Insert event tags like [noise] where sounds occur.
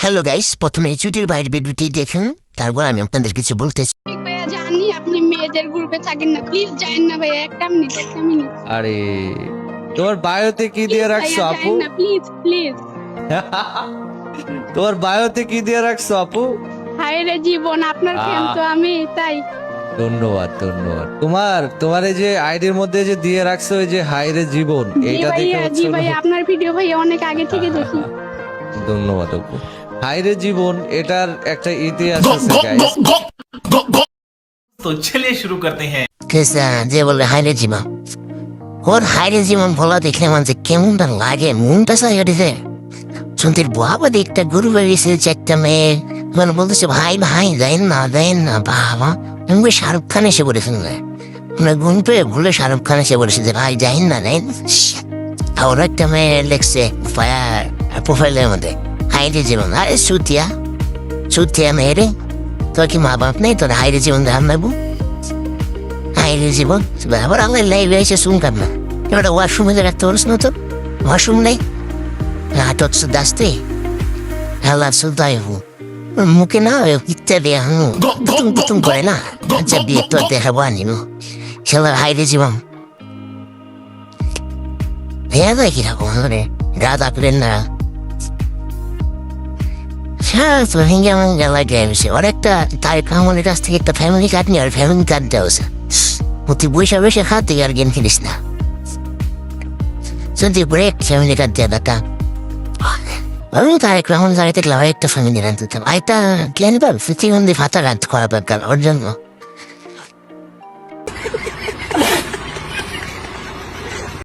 Hello guys প্রথমে ছুটির বাইরের ভিডিওটি দেখুন। তারপর আমি আপনাদের কিছু বলতেছি। ঠিক ভাইয়া জানি আপনি মেয়েদের গ্রুপে থাকেন না। প্লিজ যায়েন না ভাইয়া একটা মিনিট একটা মিনিট আরে তোমার বায়োতে কি দিয়ে রাখছো আপু? না প্লিজ প্লিজ [laughs] তোমার বায়োতে কি দিয়ে রাখছো আপু? হায় রে জীবন আপনার ফ্যান তো আমি তাই। ধন্যবাদ ধন্যবাদ। তোমার তোমার এই যে আইডির মধ্যে যে দিয়ে রাখছো ওই যে হাইরে জীবন জি এইটা দেখে জি ভাইয়া আপনার ভিডিও ভাইয়া অনেক আগে থেকে দেখি। [laughs] ধন্যবাদ অপু। হাইরে জীবন এটার একটা ইতিহাস আছে তো চলে শুরু করতে হ্যাঁ। কেসা যে বলে হাইরে জীবন। ওর হাইরে জীবন দেখলে মানে কেমনটা লাগে মনটা বাবা চারটা মেয়ে। মানে বলতেছে ভাই ভাই দেন না দেন না বাবা। আমি শাহরুখ খান এসে বলেছেন না মানে গুণ পেয়ে ভুলে শাহরুখ খান এসে বলেছে যে ভাই যাইন না দেন আর একটা মেয়ে লেখছে ফায়ার প্রোফাইলের মধ্যে হাইরে জীবন আরে সুতিয়া সুতিয়া মেয়ে রে তোর কি মা বাপ নেই তোর হাইরে জীবন ধান নেব হাইরে জীবন আবার আল্লাহ লাইভে এসে শুনকাম না এবার ওয়াশরুমে রাখতে পারিস না তোর ওয়াশরুম নেই হাটত দাসতে আল্লাহ সুদাই হু মুখে না ইত্যা দেয়া হু কুতুম কুতুম করে না আচ্ছা বিয়ে তো দেখাবো আনিল সেলার হাইরে জীবন হ্যাঁ দেয় কীরকম রে রাত আপলেন না Charles Willingham Gallagher-se অনেকটা তারেক রহমানের কাছ থেকে একটা ফ্যামিলি কার্ড নিয়ে আর ফ্যামিলি কার্ড দেওয়া প্রতি বৈশা বৈশা খাতে আর গেম খেলিস না। যদি ব্রেক ফ্যামিলি কার্ড দেয় দাদা আমি তারেক রহমান দাঁড়িয়ে লাভ একটা ফ্যামিলি রান দিতাম আরেকটা প্ল্যান পাব? প্রতিবন্ধী ভাতা রাত করা দরকার, ওর জন্য।